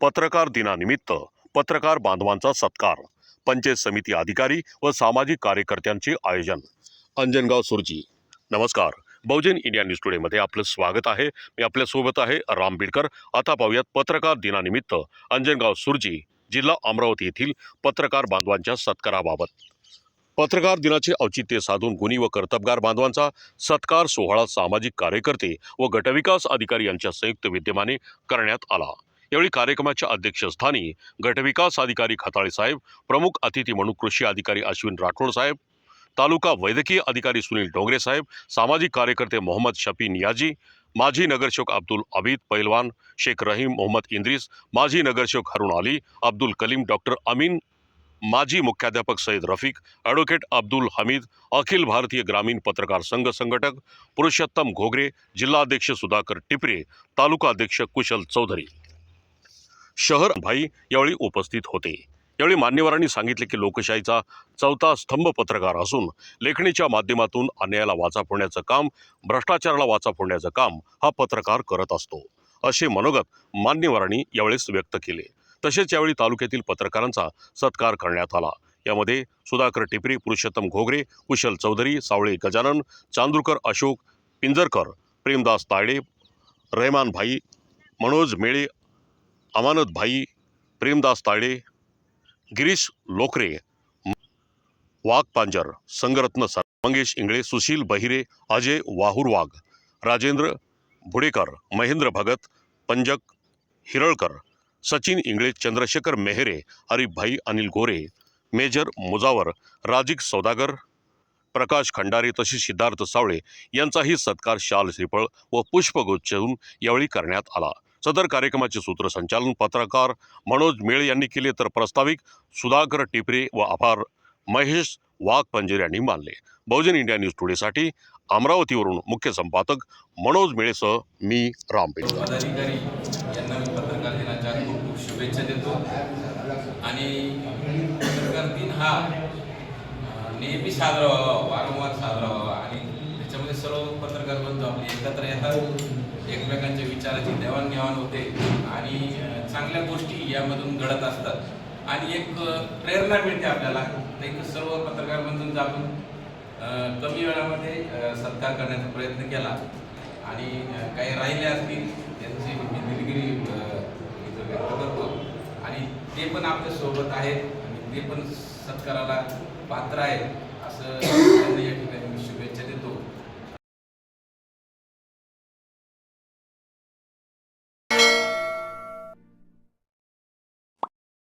पत्रकार दिनानिमित्त पत्रकार बांधवांचा सत्कार पंचायत समिती अधिकारी व सामाजिक कार्यकर्त्यांचे आयोजन. अंजनगाव सुरजी. नमस्कार. बहुजन इंडिया न्यूज टुडेमध्ये आपलं स्वागत आहे. मी आपल्यासोबत आहे राम बिडकर. आता पाहूयात पत्रकार दिनानिमित्त अंजनगाव सुरजी जिल्हा अमरावती येथील पत्रकार बांधवांच्या सत्काराबाबत. पत्रकार दिनाचे औचित्य साधून गुणी व कर्तबगार बांधवांचा सत्कार सोहळा सामाजिक कार्यकर्ते व गटविकास अधिकारी यांच्या संयुक्त विद्यमाने करण्यात आला. यावेळी कार्यक्रमाच्या अध्यक्षस्थानी गटविकास अधिकारी खताळे साहेब प्रमुख अतिथी म्हणून कृषी अधिकारी अश्विन राठोड साहेब तालुका वैद्यकीय अधिकारी सुनील डोंगरे साहेब सामाजिक कार्यकर्ते मोहम्मद शफी नियाजी माजी नगरसेवक अब्दुल अबीद पैलवान शेख रहीम मोहम्मद इंद्रिस माजी नगरसेवक हरुण अली अब्दुल कलीम डॉक्टर अमीन माजी मुख्याध्यापक सईद रफिक ॲडव्होकेट अब्दुल हमीद अखिल भारतीय ग्रामीण पत्रकार संघ संघटक पुरुषोत्तम घोगरे जिल्हाध्यक्ष सुधाकर टिपरे तालुका अध्यक्ष कुशल चौधरी. शहर भाई यावेळी उपस्थित होते. यावेळी मान्यवरांनी सांगितले की लोकशाहीचा चौथा स्तंभ पत्रकार असून लेखणीच्या माध्यमातून अन्यायाला वाचा फोडण्याचं काम भ्रष्टाचाराला वाचा फोडण्याचं काम हा पत्रकार करत असतो. असे मनोगत मान्यवरांनी यावेळेस व्यक्त केले. तसेच यावेळी तालुक्यातील पत्रकारांचा सत्कार करण्यात आला. यामध्ये सुधाकर टिपरे पुरुषोत्तम घोगरे कुशल चौधरी सावळे गजानन चांदूरकर अशोक पिंजरकर प्रेमदास तायडे रहमान भाई मनोज मेळे अमानत भाई प्रेमदास ताळे गिरीश लोकरे वाघपांजर संगरत्न सर मंगेश इंगळे सुशील बहिरे अजय वाहुरवाघ राजेंद्र भुडेकर महेंद्र भगत पंजक हिरळकर सचिन इंगळे चंद्रशेखर मेहरे हरिभाई अनिल गोरे मेजर मुजावर राजिक सौदागर प्रकाश खंडारे तसेच सिद्धार्थ सावळे यांचाही सत्कार शाल श्रीफळ व पुष्पगुच्छून यावेळी करण्यात आला. सदर कार्यक्रमाचे सूत्रसंचालन पत्रकार मनोज मेळे यांनी केले तर प्रस्ताविक सुधाकर टिपरे व आभार महेश वाघपंजर यांनी मानले. बहुजन इंडिया न्यूज टुडेसाठी अमरावतीवरून मुख्य संपादक मनोज मेळेसह मी राम पेटकर पदाधिकारी यांना मी पत्रकार दिनाच्या खूप खूप शुभेच्छा देतो. आणि पत्रकार दिन हा नेहमी साजरा व्हावा वारंवार साजरा व्हावा. सर्व पत्रकार बंधू आपले एकत्र येतात. एकमेकांच्या विचाराची देवाणघेवाण होते आणि चांगल्या गोष्टी यामधून घडत असतात. आणि एक प्रेरणा मिळते आपल्याला. तर एक सर्व पत्रकार बंधूंचा आपण कमी वेळामध्ये सत्कार करण्याचा प्रयत्न केला. आणि काही राहिले असतील त्यांची मी दिलगिरी इथं व्यक्त करतो. आणि ते पण आपल्यासोबत आहेत आणि ते पण सत्काराला पात्र आहेत असं या ठिकाणी शुभेच्छा देतो.